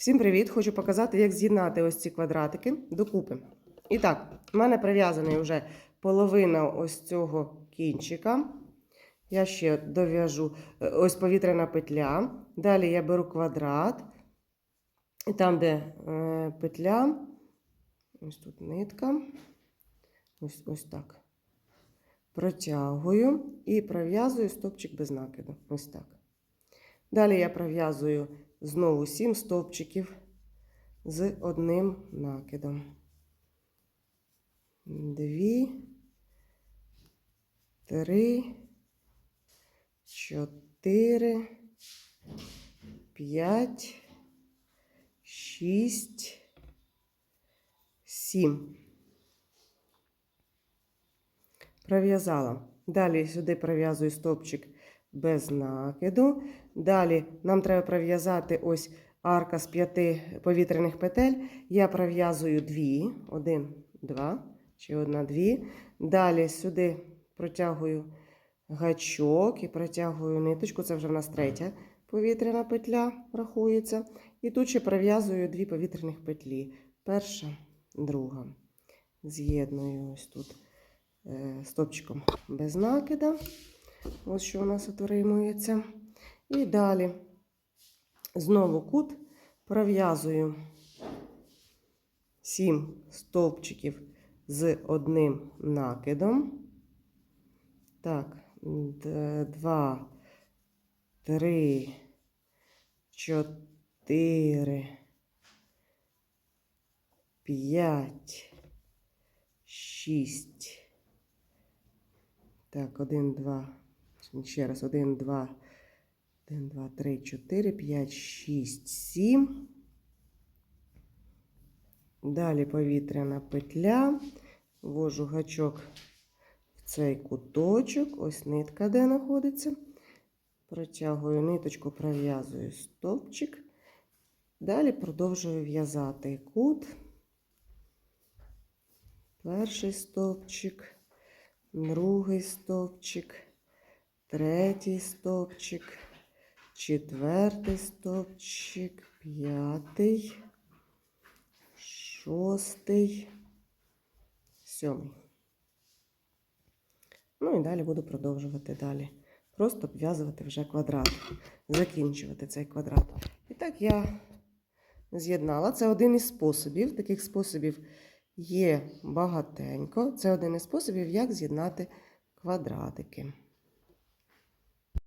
Всім привіт! Хочу показати, як з'єднати ось ці квадратики докупи. І так, в мене прив'язаний вже половина ось цього кінчика. Я ще дов'яжу е, ось повітряна петля. Далі я беру квадрат. І там, де е, петля, ось тут нитка. Ось, ось так. Протягую і пров'язую стовпчик без накиду. Ось так. Далі я пров'язую знову 7 стовпчиків з одним накидом. Дві, три, чотири, п'ять, шість, сім. Пров'язала. Далі сюди пров'язую стовпчик без накиду. Далі нам треба пров'язати ось арка з п'яти повітряних петель. Я пров'язую дві, один, два, ще одна, дві. Далі сюди протягую гачок і протягую ниточку. Це вже в нас третя повітряна петля рахується. І тут ще пров'язую дві повітряних петлі. Перша, друга. З'єдную ось тут е, стопчиком без накида. Ось що у нас отримується. І далі знову кут пров'язую 7 стовпчиків з одним накидом. Так, 2, 3, 4, 5, 6. Так, 1, 2. Ще раз, 1, 2, 1, 2, 3, 4, 5, 6, 7. Далі повітряна петля. Ввожу гачок в цей куточок. Ось нитка, де знаходиться. Протягую ниточку, пров'язую стовпчик. Далі продовжую в'язати кут. Перший стовпчик, другий стовпчик, третій стовпчик, четвертий стовпчик, п'ятий, шостий, сьомий. Ну і далі буду продовжувати далі. Просто обв'язувати вже квадрат, закінчувати цей квадрат. І так я з'єднала. Це один із способів. Таких способів є багатенько. Це один із способів, як з'єднати квадратики.